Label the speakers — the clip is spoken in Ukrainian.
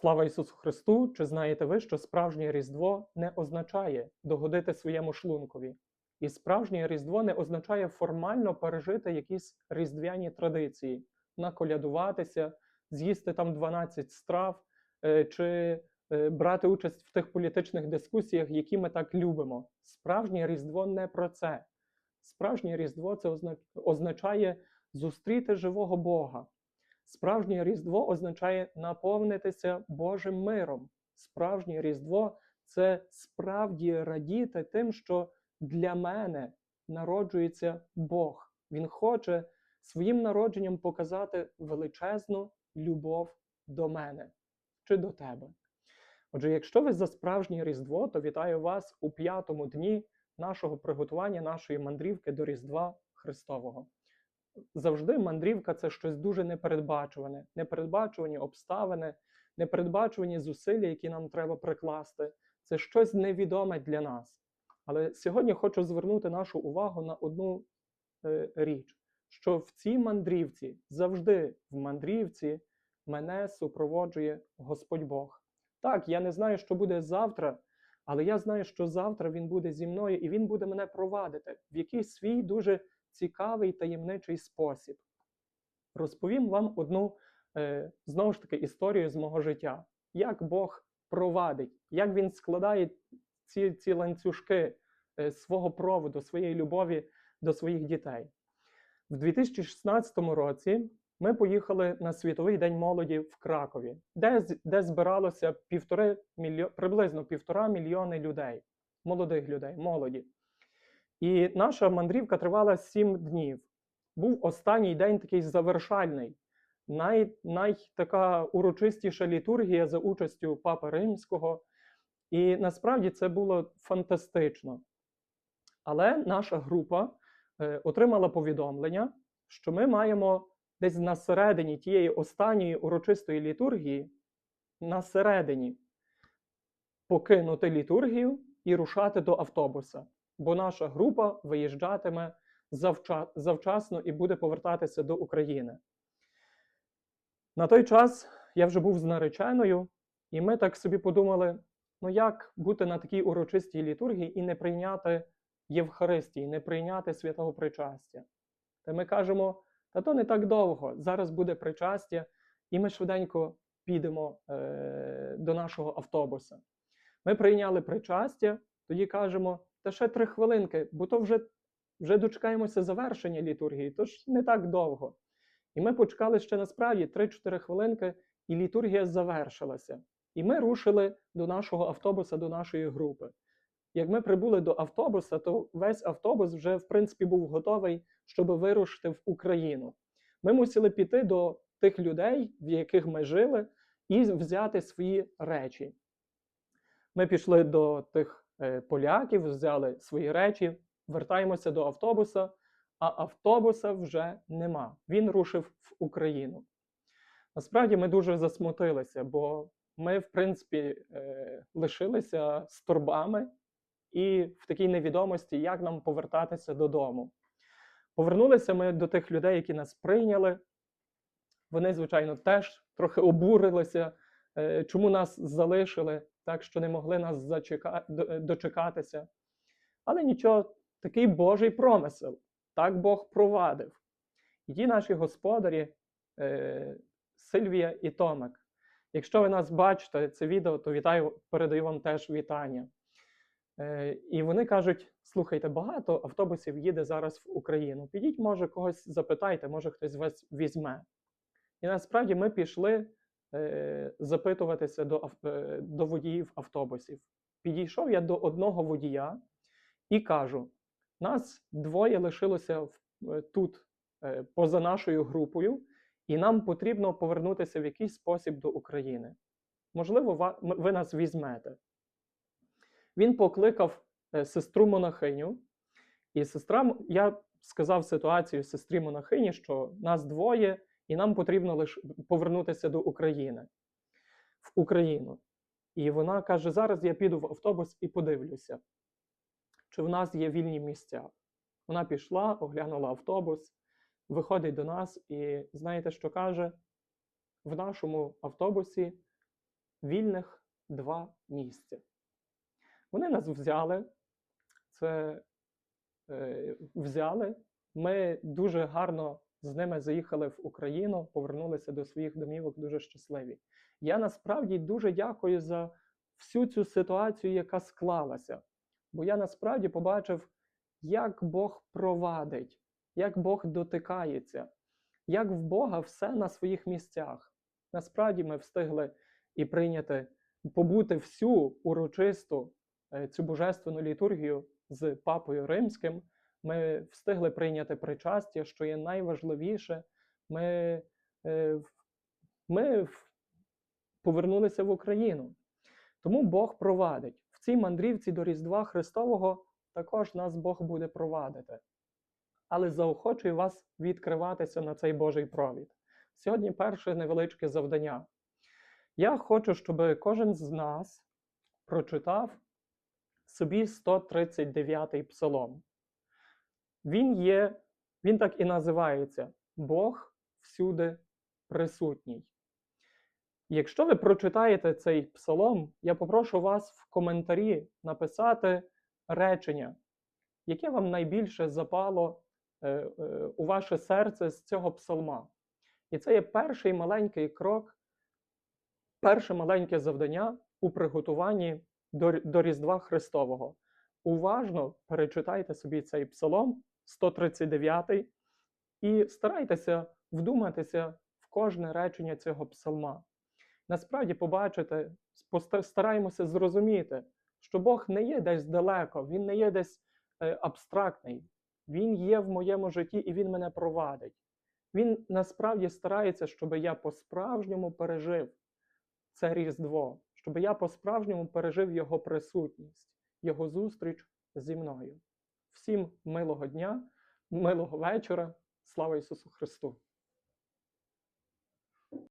Speaker 1: Слава Ісусу Христу! Чи знаєте ви, що справжнє Різдво не означає догодити своєму шлункові? І справжнє Різдво не означає формально пережити якісь різдвяні традиції, наколядуватися, з'їсти там 12 страв е, чи е, брати участь в тих політичних дискусіях, які ми так любимо. Справжнє Різдво не про це. Справжнє Різдво це означає зустріти живого Бога. Справжнє Різдво означає наповнитися Божим миром. Справжнє Різдво це справді радіти тим, що для мене народжується Бог. Він хоче своїм народженням показати величезну любов до мене чи до тебе. Отже, якщо ви за справжнє Різдво, то вітаю вас у п'ятому дні нашого приготування, нашої мандрівки до Різдва Христового завжди мандрівка це щось дуже непередбачуване, непередбачувані обставини, непередбачувані зусилля, які нам треба прикласти. Це щось невідоме для нас. Але сьогодні хочу звернути нашу увагу на одну е, річ: що в цій мандрівці завжди в мандрівці мене супроводжує Господь Бог. Так, я не знаю, що буде завтра, але я знаю, що завтра Він буде зі мною і Він буде мене провадити в якийсь свій дуже цікавий таємничий спосіб. Розповім вам одну е, знову ж таки історію з мого життя, як Бог провадить, як він складає ці, ці ланцюжки е, свого проводу, своєї любові до своїх дітей. В 2016 році ми поїхали на Світовий день молоді в Кракові, де, де збиралося півтори мільйо... приблизно півтора мільйони людей, молодих людей, молоді. І наша мандрівка тривала сім днів. Був останній день такий завершальний, най, най така урочистіша літургія за участю Папи Римського. І насправді це було фантастично. Але наша група е, отримала повідомлення, що ми маємо десь на середині тієї останньої урочистої літургії, на середині покинути літургію і рушати до автобуса бо наша група виїжджатиме завча- завчасно і буде повертатися до України. На той час я вже був з нареченою, і ми так собі подумали: ну як бути на такій урочистій літургії і не прийняти Євхаристії, не прийняти святого причастя. Та ми кажемо, та то не так довго, зараз буде причастя, і ми швиденько підемо е- до нашого автобуса. Ми прийняли причастя, тоді кажемо, та ще три хвилинки, бо то вже, вже дочекаємося завершення літургії, тож не так довго. І ми почекали ще насправді 3-4 хвилинки, і літургія завершилася. І ми рушили до нашого автобуса, до нашої групи. Як ми прибули до автобуса, то весь автобус вже, в принципі, був готовий, щоб вирушити в Україну. Ми мусили піти до тих людей, в яких ми жили, і взяти свої речі. Ми пішли до тих поляків, взяли свої речі, вертаємося до автобуса, а автобуса вже нема. Він рушив в Україну. Насправді ми дуже засмутилися, бо ми, в принципі, е, лишилися з торбами і в такій невідомості, як нам повертатися додому. Повернулися ми до тих людей, які нас прийняли. Вони, звичайно, теж трохи обурилися, е, чому нас залишили, так що не могли нас зачека... дочекатися. Але нічого, такий Божий промисел. Так Бог провадив. І ті наші господарі, е, Сильвія і Томик. Якщо ви нас бачите, це відео, то вітаю, передаю вам теж вітання. Е, і вони кажуть: слухайте, багато автобусів їде зараз в Україну. Підіть, може, когось запитайте, може хтось вас візьме. І насправді ми пішли запитуватися до, е, до водіїв автобусів. Підійшов я до одного водія і кажу: нас двоє лишилося е, тут е, поза нашою групою, і нам потрібно повернутися в якийсь спосіб до України. Можливо, ви нас візьмете. Він покликав е, сестру монахиню, і сестра, я сказав ситуацію сестрі монахині, що нас двоє, і нам потрібно лише повернутися до України в Україну. І вона каже: зараз я піду в автобус і подивлюся, чи в нас є вільні місця. Вона пішла, оглянула автобус, виходить до нас, і знаєте, що каже? В нашому автобусі вільних два місця. Вони нас взяли, це е, взяли. Ми дуже гарно з ними заїхали в Україну, повернулися до своїх домівок дуже щасливі. Я насправді дуже дякую за всю цю ситуацію, яка склалася. Бо я насправді побачив, як Бог провадить, як Бог дотикається, як в Бога все на своїх місцях. Насправді ми встигли і прийняти, побути всю урочисту е, цю божественну літургію з Папою Римським. Ми встигли прийняти причастя, що є найважливіше. Ми, е, ми повернулися в Україну. Тому Бог провадить. В цій мандрівці до Різдва Христового також нас Бог буде провадити. Але заохочую вас відкриватися на цей Божий провід. Сьогодні перше невеличке завдання. Я хочу, щоб кожен з нас прочитав собі 139-й псалом. Він є, він так і називається Бог всюди присутній. Якщо ви прочитаєте цей псалом, я попрошу вас в коментарі написати речення, яке вам найбільше запало е, е, у ваше серце з цього псалма. І це є перший маленький крок, перше маленьке завдання у приготуванні до, до Різдва Христового. Уважно перечитайте собі цей псалом 139 і старайтеся вдуматися в кожне речення цього псалма. Насправді побачите, стараємося зрозуміти, що Бог не є десь далеко, Він не є десь е, абстрактний. Він є в моєму житті і Він мене провадить. Він насправді старається, щоб я по-справжньому пережив це Різдво, щоб я по-справжньому пережив Його присутність, Його зустріч зі мною. Всім милого дня, милого вечора. Слава Ісусу Христу!